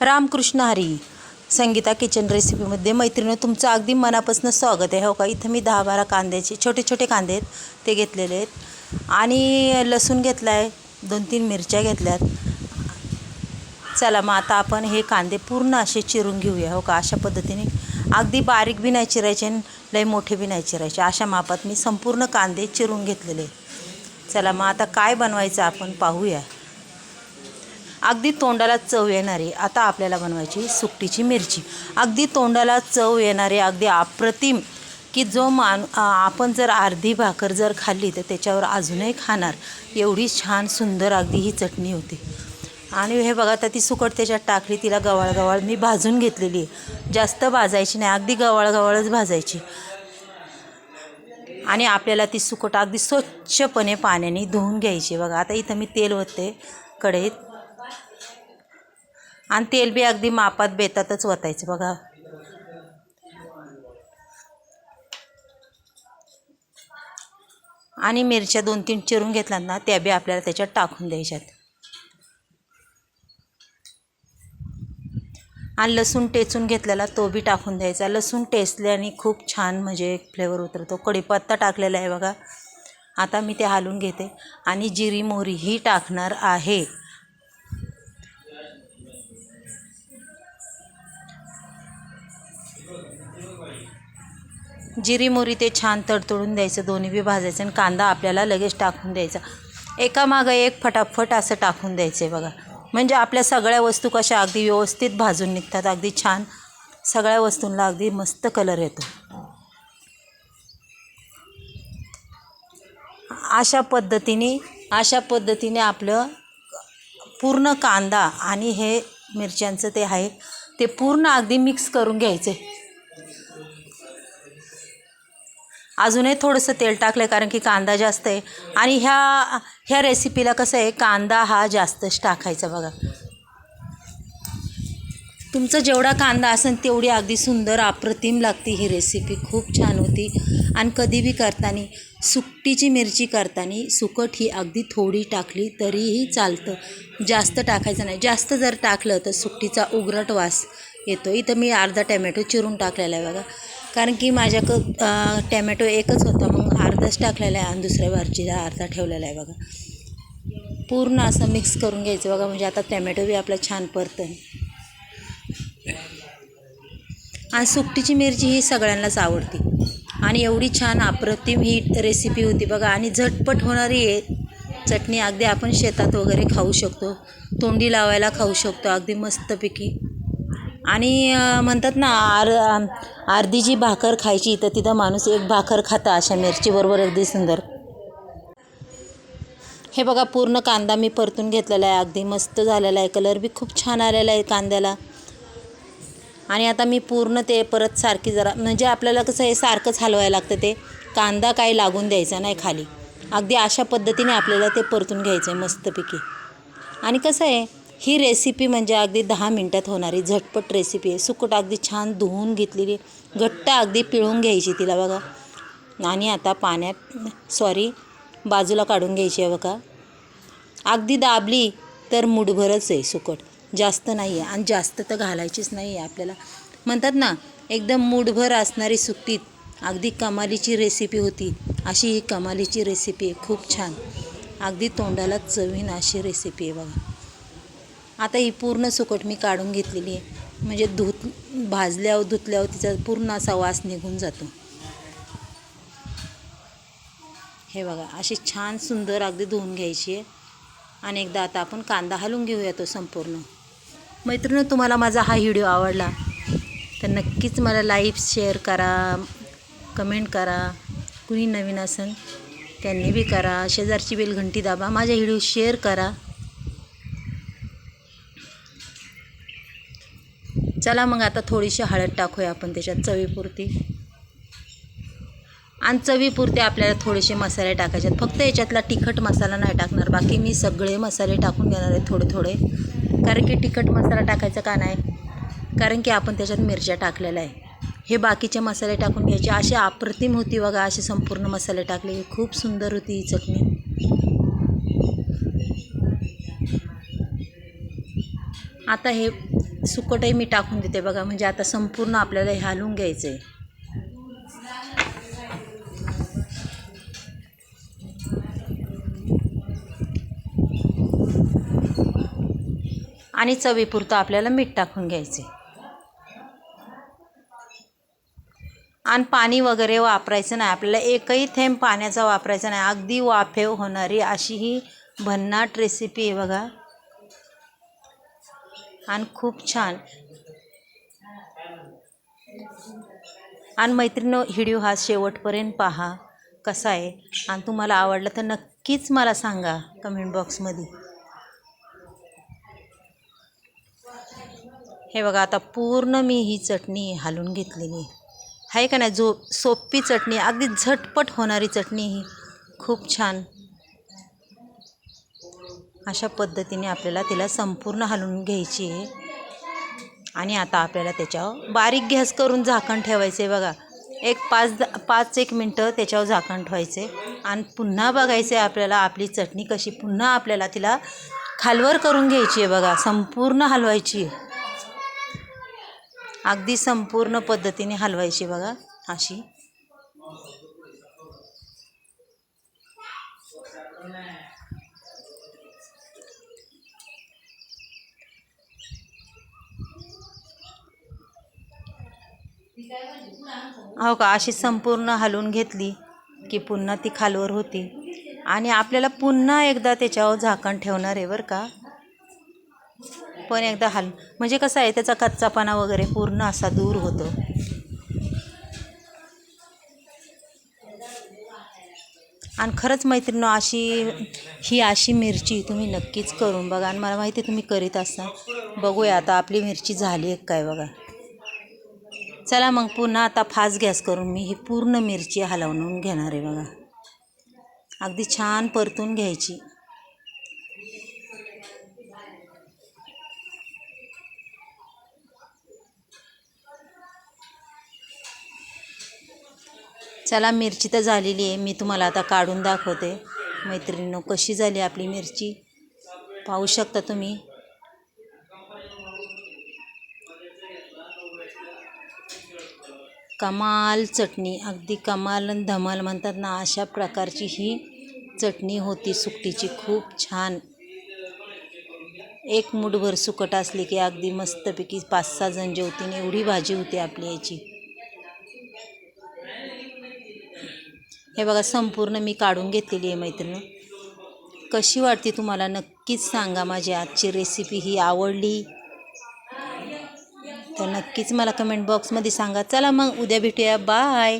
Ramakrishna Hari Sangeeta kitchen रेसिपीमध्ये मैत्रिणी तुमचं अगदी मनापासून स्वागत आहे. हो का? इथं मी दहा बारा कांद्याचे छोटे छोटे कांदे आहेत ते घेतलेले आहेत. आणि लसूण घेतला आहे दोन तीन मिरच्या घेतल्यात. चला मग आता आपण हे कांदे पूर्ण असे चिरून घेऊया. हो का? अशा पद्धतीने अगदी बारीक बी नाही चिरायचे आणि लई मोठे बी नाही चिरायचे. अशा मापात मी संपूर्ण कांदे चिरून घेतलेले आहेत. चला मग आता काय बनवायचं आपण पाहूया. अगदी तोंडाला चव येणारी आता आपल्याला बनवायची सुकटीची मिरची. अगदी तोंडाला चव येणारी अगदी अप्रतिम की जो मान आपण जर अर्धी भाकर जर खाल्ली तर त्याच्यावर अजूनही खाणार. एवढी छान सुंदर अगदी ही चटणी होती. आणि हे बघा आता ती सुकट त्याच्यात टाकली तिला गवाळ गवाळ मी भाजून घेतलेली आहे. जास्त भाजायची नाही अगदी गवाळ गवाळच भाजायची. आणि आपल्याला ती सुकट अगदी स्वच्छपणे पाण्याने धुवून घ्यायची. बघा आता इथं मी तेल होते कढईत. आणि तेल बी अगदी मापात बेतातच वतायचं बघा. आणि मिरच्या दोन तीन चिरून घेतल्यात ना त्या बी आपल्याला त्याच्यात टाकून द्यायच्यात. आणि लसूण टेचून घेतलेला तो बी टाकून द्यायचा. लसूण टेचल्याने खूप छान म्हणजे फ्लेवर उतरतो. कढीपत्ता टाकलेला आहे बघा. आता मी ते हालून घेते. आणि जिरी मोहरी ही टाकणार आहे. जिरी मोरी ते छान तडतडून द्यायचं दोन्ही बी भाजायचं आणि कांदा आपल्याला लगेच टाकून द्यायचा. एकामागं एक फटाफट असं टाकून द्यायचं आहे बघा. म्हणजे आपल्या सगळ्या वस्तू कशा अगदी व्यवस्थित भाजून निघतात अगदी छान. सगळ्या वस्तूंना अगदी मस्त कलर येतो. अशा पद्धतीने अशा पद्धतीने आपलं पूर्ण कांदा आणि हे मिरच्यांचं ते आहे ते पूर्ण अगदी मिक्स करून घ्यायचे अजूनही थोडंसं तेल टाकलं आहे कारण की कांदा जास्त आहे. आणि ह्या ह्या रेसिपीला कसं आहे कांदा हा जास्तच टाकायचा बघा. तुमचा जेवढा कांदा असेल तेवढी अगदी सुंदर अप्रतिम लागते ही रेसिपी खूप छान होती. आणि कधी बी करताना सुकटीची मिरची करताना सुकट ही अगदी थोडी टाकली तरीही चालतं. जास्त टाकायचं नाही. जास्त जर टाकलं तर सुकटीचा उग्रट वास येतो इथं मी अर्धा टॅमॅटो चिरून टाकलेला आहे बघा. कारण की माझ्याक टॅमॅटो एकच होता मग अर्धाच टाकलेला आहे आणि दुसऱ्या भाजीला अर्धा ठेवलेला आहे बघा. पूर्ण असं मिक्स करून घ्यायचं बघा म्हणजे आता टॅमॅटो बी आपला छान परतं आणि सुकटीची मिरची ही सगळ्यांनाच आवडते. आणि एवढी छान अप्रतिम ही रेसिपी होती बघा आणि झटपट होणारी आहे. चटणी अगदी आपण शेतात वगैरे खाऊ शकतो. तोंडी लावायला खाऊ शकतो अगदी मस्तपैकी. आणि म्हणतात ना आर अर्धी जी भाकर खायची तर तिथं माणूस एक भाकर खाता अशा मिरचीबरोबर अगदी सुंदर. हे बघा पूर्ण कांदा मी परतून घेतलेला आहे. अगदी मस्त झालेला आहे. कलर बी खूप छान आलेला आहे कांद्याला. आणि आता मी पूर्ण ते परत सारखी जरा म्हणजे आपल्याला कसं आहे सारखंच हलवायला लागतं ते. कांदा काही लागून द्यायचा नाही खाली. अगदी अशा पद्धतीने आपल्याला ते परतून घ्यायचं आहे मस्तपैकी. आणि कसं आहे ही रेसिपी म्हणजे अगदी दहा मिनटात होणारी झटपट रेसिपी आहे. सुकट अगदी छान धुवून घेतलेली घट्ट अगदी पिळून घ्यायची तिला बघा. आणि आता पाण्यात सॉरी बाजूला काढून घ्यायची आहे बघा. अगदी दाबली तर मुठभरच आहे सुकट. जास्त नाही आहे. आणि जास्त तर घालायचीच नाही आहे आपल्याला. म्हणतात ना एकदम मुठभर असणारी सुकटीत अगदी कमालीची रेसिपी होती. अशी ही कमालीची रेसिपी आहे. खूप छान. अगदी तोंडाला चवीन अशी रेसिपी आहे बघा. आता ही पूर्ण सुकट मी काढून घेतलेली आहे. म्हणजे धुत भाजल्यावर धुतल्यावर तिचा पूर्ण असा वास निघून जातो. हे बघा अशी छान सुंदर अगदी धुवून घ्यायची आहे. आणि एकदा आता आपण कांदा हलवून घेऊया तो संपूर्ण. मैत्रिणी तुम्हाला माझा हा व्हिडिओ आवडला तर नक्कीच मला लाईक शेअर करा कमेंट करा. कुणी नवीन असेल त्यांनी बी करा. शेजारची बेल घंटी दाबा. माझ्या व्हिडिओ शेअर करा. चला मग आता थोडीशी हळद टाकूया आपण त्याच्यात चवीपुरती. आणि चवीपुरते आपल्याला थोडेसे मसाले टाकायचे आहेत. फक्त याच्यातला तिखट मसाला नाही टाकणार. बाकी मी सगळे मसाले टाकून घेणार आहे थोडे थोडे. कारण की तिखट मसाला टाकायचा का नाही? कारण की आपण त्याच्यात मिरच्या टाकलेल्या आहे हे बाकीचे मसाले टाकून घ्यायचे. असे अप्रतिम होती बघा असे संपूर्ण मसाले टाकले. खूप सुंदर होती ही चटणी. आता हे सुकटही मी टाकून देते बघा म्हणजे आता संपूर्ण आपल्याला हे हलवून घ्यायचं आहे आणि चवीपुरतं आपल्याला मीठ टाकून घ्यायचे आणि पाणी वगैरे वापरायचं नाही आपल्याला एकही थेंब पाण्याचा वापरायचा नाही अगदी वाफेव होणारी अशी ही भन्नाट रेसिपी आहे बघा. आणि खूप छान. आणि मैत्रिणी व्हिडिओ हा शेवटपर्यंत पहा. कसा आहे? आणि तुम्हाला आवडला तर नक्कीच मला सांगा कमेंट बॉक्समध्ये. हे बघा आता पूर्ण मी ही चटणी हालून घेतलेली आहे. का नाही? जो सोपी चटणी अगदी झटपट होणारी चटणी ही. खूप छान. अशा पद्धतीने आपल्याला तिला संपूर्ण हलवून घ्यायची आहे. आणि आता आपल्याला त्याच्यावर बारीक गॅस करून झाकण ठेवायचं आहे बघा. एक पाच द पाच एक मिनटं त्याच्यावर झाकण ठेवायचे आणि पुन्हा बघायचं आहे आपल्याला आपली चटणी कशी पुन्हा आपल्याला तिला खालवर करून घ्यायची आहे बघा. संपूर्ण हलवायची आहे अगदी संपूर्ण पद्धतीने हलवायची बघा अशी. हो का अशी संपूर्ण हलवून घेतली की पुन्हा ती खालवर होती. आणि आपल्याला पुन्हा एकदा त्याच्यावर झाकण ठेवणार आहे बरं का. पण एकदा हल म्हणजे कसं आहे त्याचा कच्चापणा वगैरे पूर्ण असा दूर होतो. आणि खरंच मैत्रिणी अशी ही अशी मिरची तुम्ही नक्कीच करून बघा. आणि मला माहिती आहे तुम्ही करीत असता बघूया आता आपली मिरची झाली आहे काय बघा. चला मग पुन्हा आता फास्ट गॅस करून मी ही पूर्ण मिरची हलवून घेणार आहे बघा. अगदी छान परतून घ्यायची. चला मिरची तर झालेली आहे. मी तुम्हाला आता काढून दाखवते. मैत्रिणीनं कशी झाली आपली मिरची? पाहू शकता तुम्ही? कमाल चटणी अगदी कमाल आणि धमाल म्हणतात ना अशा प्रकारची ही चटणी होती सुकटीची. खूप छान. एक मुठभर सुकट असली की अगदी मस्तपैकी पाच सहा जण जेवतीन एवढी भाजी होती आपली याची. हे बघा संपूर्ण मी काढून घेतलेली आहे मैत्रिणी. कशी वाटते तुम्हाला? नक्कीच सांगा. माझी आजची रेसिपी ही आवडली? तर नक्कीच मला कमेंट बॉक्समध्ये सांगा. चला मग उद्या भेटूया. बाय